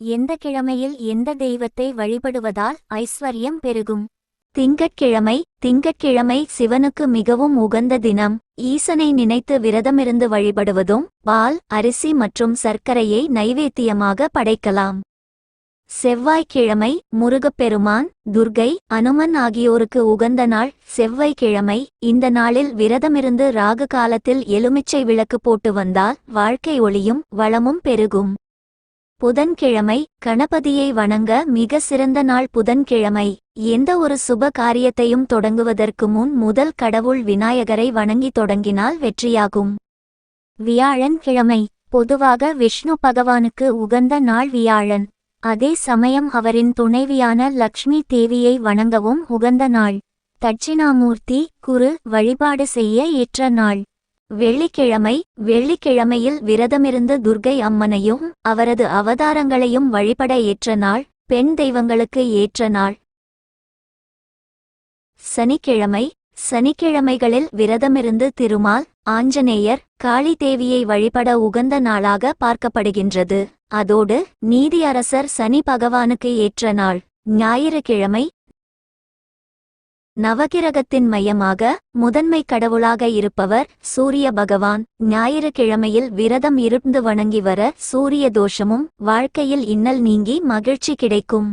எந்த கிழமையில் எந்த தெய்வத்தை வழிபடுவதால் ஐஸ்வர்யம் பெருகும்? திங்கட்கிழமை திங்கட்கிழமை சிவனுக்கு மிகவும் உகந்த தினம். ஈசனை நினைத்து விரதமிருந்து வழிபடுவதும் பால் அரிசி மற்றும் சர்க்கரையை நைவேத்தியமாக படைக்கலாம். செவ்வாய்க்கிழமை முருகப்பெருமான் துர்கை அனுமன் ஆகியோருக்கு உகந்த நாள் செவ்வாய்க்கிழமை. இந்த நாளில் விரதமிருந்து ராகு காலத்தில் எலுமிச்சை விளக்கு போட்டு வந்தால் வாழ்க்கை ஒளியும் வளமும் பெருகும். புதன்கிழமை கணபதியை வணங்க மிக சிறந்த நாள் புதன்கிழமை. எந்த ஒரு சுப காரியத்தையும் தொடங்குவதற்கு முன் முதல் கடவுள் விநாயகரை வணங்கி தொடங்கினால் வெற்றியாகும். வியாழன் கிழமை பொதுவாக விஷ்ணு பகவானுக்கு உகந்த நாள் வியாழன். அதே சமயம் அவரின் துணைவியான லக்ஷ்மி தேவியை வணங்கவும் உகந்த நாள். தட்சிணாமூர்த்தி குரு வழிபாடு செய்ய ஏற்ற நாள். வெள்ளிக்கிழமை வெள்ளிக்கிழமையில் விரதமிருந்து துர்கை அம்மனையும் அவரது அவதாரங்களையும் வழிபட ஏற்ற நாள் பெண் தெய்வங்களுக்கு ஏற்ற நாள். சனிக்கிழமை சனிக்கிழமைகளில் விரதமிருந்து திருமால் ஆஞ்சநேயர் காளி தேவியை வழிபட உகந்த நாளாக பார்க்கப்படுகின்றது. அதோடு நீதியரசர் சனி பகவானுக்கு ஏற்ற நாள் ஞாயிறுக்கிழமை நவகிரகத்தின் மையமாக முதன்மை கடவுளாக இருப்பவர் சூரிய பகவான். ஞாயிற்றுக்கிழமையில் விரதம் இருந்து வணங்கி வர சூரிய தோஷமும் வாழ்க்கையில் இன்னல் நீங்கி மகிழ்ச்சி கிடைக்கும்.